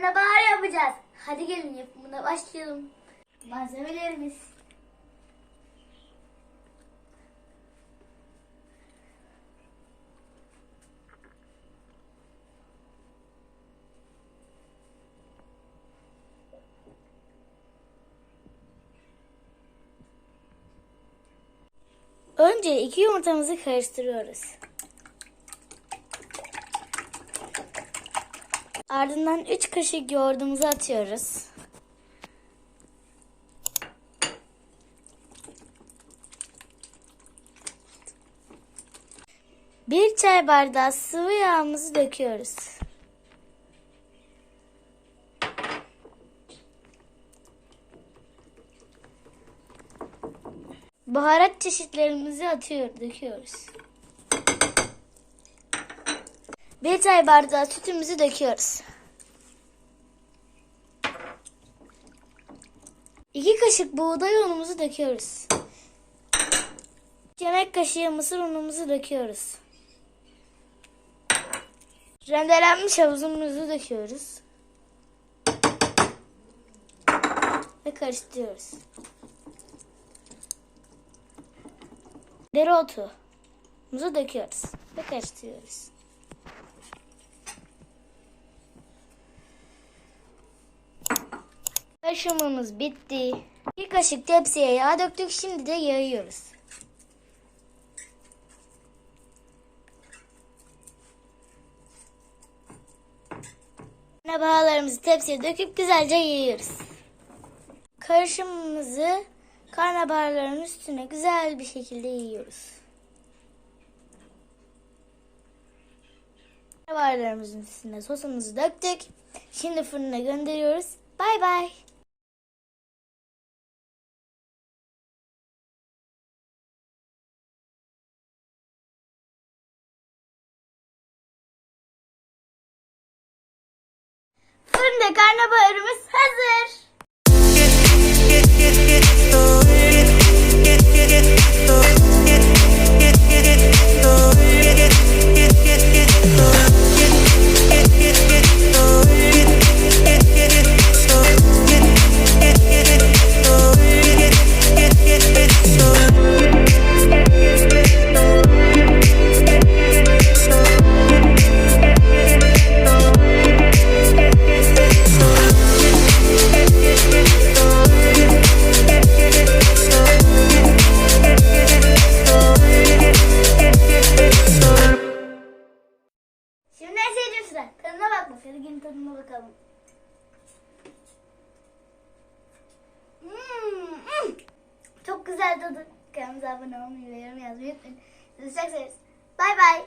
karnabahar yapacağız. Hadi gelin yapımına başlayalım. Malzemelerimiz. Önce iki yumurtamızı karıştırıyoruz. Ardından 3 kaşık yoğurdumuzu atıyoruz. Bir çay bardağı sıvı yağımızı döküyoruz. Baharat çeşitlerimizi atıyor, döküyoruz. Bir çay bardağı sütümüzü döküyoruz. İki kaşık buğday unumuzu döküyoruz. Yemek kaşığı mısır unumuzu döküyoruz. Rendelenmiş havuzumuzu döküyoruz. Ve karıştırıyoruz. Dereotu muzu döküyoruz ve karıştırıyoruz. Karışımımız bitti. Bir kaşık tepsiye yağ döktük. Şimdi de yayıyoruz. Karnabaharlarımızı tepsiye döküp güzelce yayıyoruz. Karışımımızı karnabaharların üstüne güzel bir şekilde yiyoruz. Karnabaharlarımızın üstüne sosumuzu döktük. Şimdi fırına gönderiyoruz. Bay bay. Fırında karnabaharımız bakalım. Hmm. Çok güzel tadı. Kanalımıza abone olmayı ve yorum yazmayı unutmayın. Çok severiz. Bay bay.